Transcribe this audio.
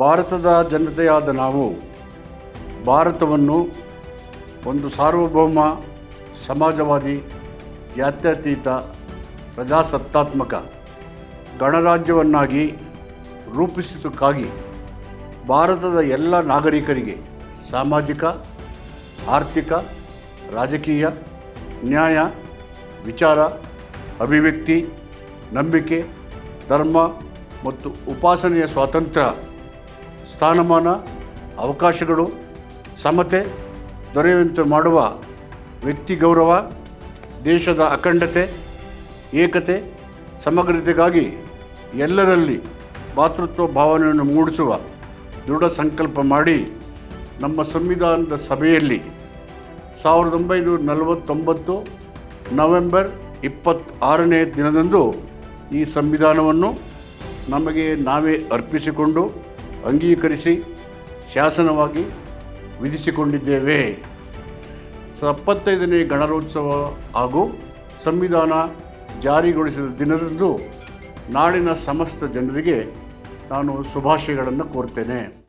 ಭಾರತದ ಜನತೆಯಾದ ನಾವು ಭಾರತವನ್ನು ಒಂದು ಸಾರ್ವಭೌಮ, ಸಮಾಜವಾದಿ, ಜಾತ್ಯತೀತ, ಪ್ರಜಾಸತ್ತಾತ್ಮಕ ಗಣರಾಜ್ಯವನ್ನಾಗಿ ರೂಪಿಸಿದ್ದಕ್ಕಾಗಿ ಭಾರತದ ಎಲ್ಲ ನಾಗರಿಕರಿಗೆ ಸಾಮಾಜಿಕ, ಆರ್ಥಿಕ, ರಾಜಕೀಯ, ನ್ಯಾಯ, ವಿಚಾರ, ಅಭಿವ್ಯಕ್ತಿ, ನಂಬಿಕೆ, ಧರ್ಮ ಮತ್ತು ಉಪಾಸನೆಯ ಸ್ವಾತಂತ್ರ್ಯ ಸ್ಥಾನಮಾನ, ಅವಕಾಶಗಳು, ಸಮತೆ ದೊರೆಯುವಂತೆ ಮಾಡುವ ವ್ಯಕ್ತಿ ಗೌರವ, ದೇಶದ ಅಖಂಡತೆ, ಏಕತೆ, ಸಮಗ್ರತೆಗಾಗಿ ಎಲ್ಲರಲ್ಲಿ ಭಾತೃತ್ವ ಭಾವನೆಯನ್ನು ಮೂಡಿಸುವ ದೃಢ ಸಂಕಲ್ಪ ಮಾಡಿ ನಮ್ಮ ಸಂವಿಧಾನದ ಸಭೆಯಲ್ಲಿ ಸಾವಿರದ ಒಂಬೈನೂರ ನಲವತ್ತೊಂಬತ್ತು ನವೆಂಬರ್ ಇಪ್ಪತ್ತಾರನೇ ದಿನದಂದು ಈ ಸಂವಿಧಾನವನ್ನು ನಮಗೆ ನಾವೇ ಅರ್ಪಿಸಿಕೊಂಡು ಅಂಗೀಕರಿಸಿ ಶಾಸನವಾಗಿ ವಿಧಿಸಿಕೊಂಡಿದ್ದೇವೆ. ಎಪ್ಪತ್ತೈದನೇ ಗಣರಾಜ್ಯೋತ್ಸವ ಹಾಗೂ ಸಂವಿಧಾನ ಜಾರಿಗೊಳಿಸಿದ ದಿನದಂದು ನಾಡಿನ ಸಮಸ್ತ ಜನರಿಗೆ ನಾನು ಶುಭಾಶಯಗಳನ್ನು ಕೋರ್ತೇನೆ.